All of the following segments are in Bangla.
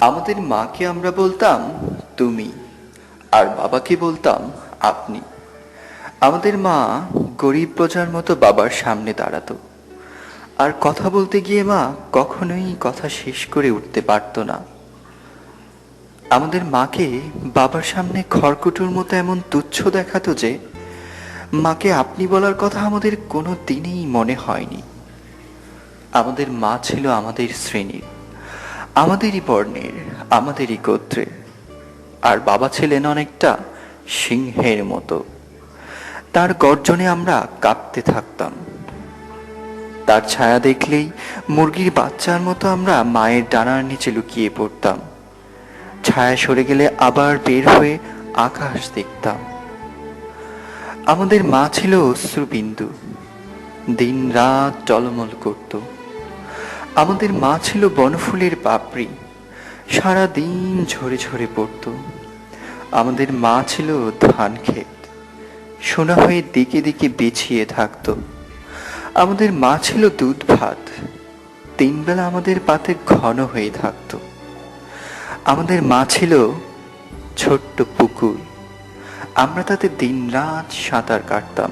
আমাদের মাকে আমরা বলতাম, তুমি। আর বাবাকে বলতাম, আপনি। আমাদের মা গরিব প্রজার মতো বাবার সামনে দাঁড়াতো। আর কথা বলতে গিয়ে মা কখনোই কথা শেষ করে উঠতে পারতো না। আমাদের মাকে বাবার সামনে খড়কুটোর মতো এমন তুচ্ছ দেখাতো যে, মাকে আপনি বলার কথা আমাদের কোনো দিনেই মনে হয়নি। আমাদের মা ছিল আমাদের শ্রেণির। আমাদেরই বর্ণের, আমাদেরই গোত্রের আর বাবা ছিলেন অনেকটা সিংহের মতো। তার গর্জনে আমরা কাঁপতে থাকতাম। তার ছায়া দেখলেই মুরগির বাচ্চার মতো আমরা মায়ের ডানার নিচে লুকিয়ে পড়তাম। ছায়া সরে গেলে আবার বের হয়ে আকাশ দেখতাম। আমাদের মা ছিল অশ্রুবিন্দু। দিন রাত টলমল করত। আমাদের মা ছিল বনফুলের পাপড়ি। সারা দিন ঝরে ঝরে পড়ত। আমাদের মা ছিল ধান ক্ষেত। সোনা হয়ে দিকে দিকে বিছিয়ে থাকতো। আমাদের মা ছিল দুধ ভাত। তিনবেলা আমাদের পাতে ঘন হয়ে থাকতো। আমাদের মা ছিল ছোট্ট পুকুর। আমরা তাতে দিনরাত সাঁতার কাটতাম।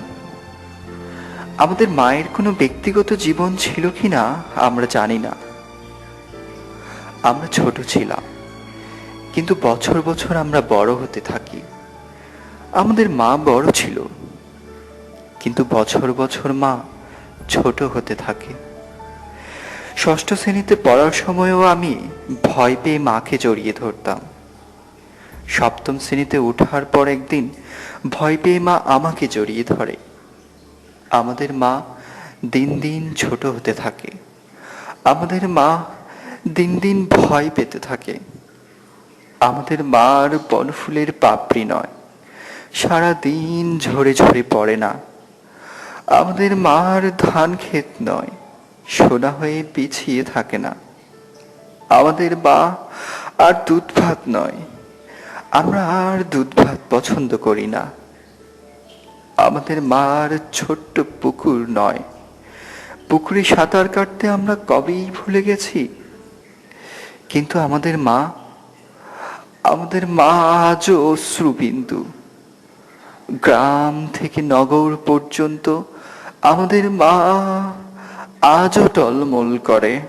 আমাদের মায়ের কোনো ব্যক্তিগত জীবন ছিল কি না আমরা জানি না। আমরা ছোট ছিলাম, কিন্তু বছর বছর আমরা বড় হতে থাকি। আমাদের মা বড় ছিল, কিন্তু বছর বছর মা ছোট হতে থাকে। ষষ্ঠ শ্রেণীতে পড়ার সময়ও আমি ভয় পেয়ে মাকে জড়িয়ে ধরতাম। সপ্তম শ্রেণীতে ওঠার পর একদিন ভয় পেয়ে মা আমাকে জড়িয়ে ধরে। আমাদের মা দিন দিন ছোট হতে থাকে। আমাদের মা দিন দিন ভয় পেতে থাকে। আমাদের মার বনফুলের পাপড়ি নয়। সারা দিন ঝরে ঝরে পড়ে না। আমাদের মার ধান ক্ষেত নয়। সোনা হয়ে পিছিয়ে থাকে না। আমাদের মা আর দুধ ভাত নয়। আমরা আর দুধ ভাত পছন্দ করি না। আমাদের মার ছোট্ট পুকুর নয়। পুকুরে সাঁতার কাটতে আমরা কবেই ভুলে গেছি। কিন্তু আমাদের মা আমাদের মা আজও অশ্রুবিন্দু। গ্রাম থেকে নগর পর্যন্ত আমাদের মা আজও টলমল করে।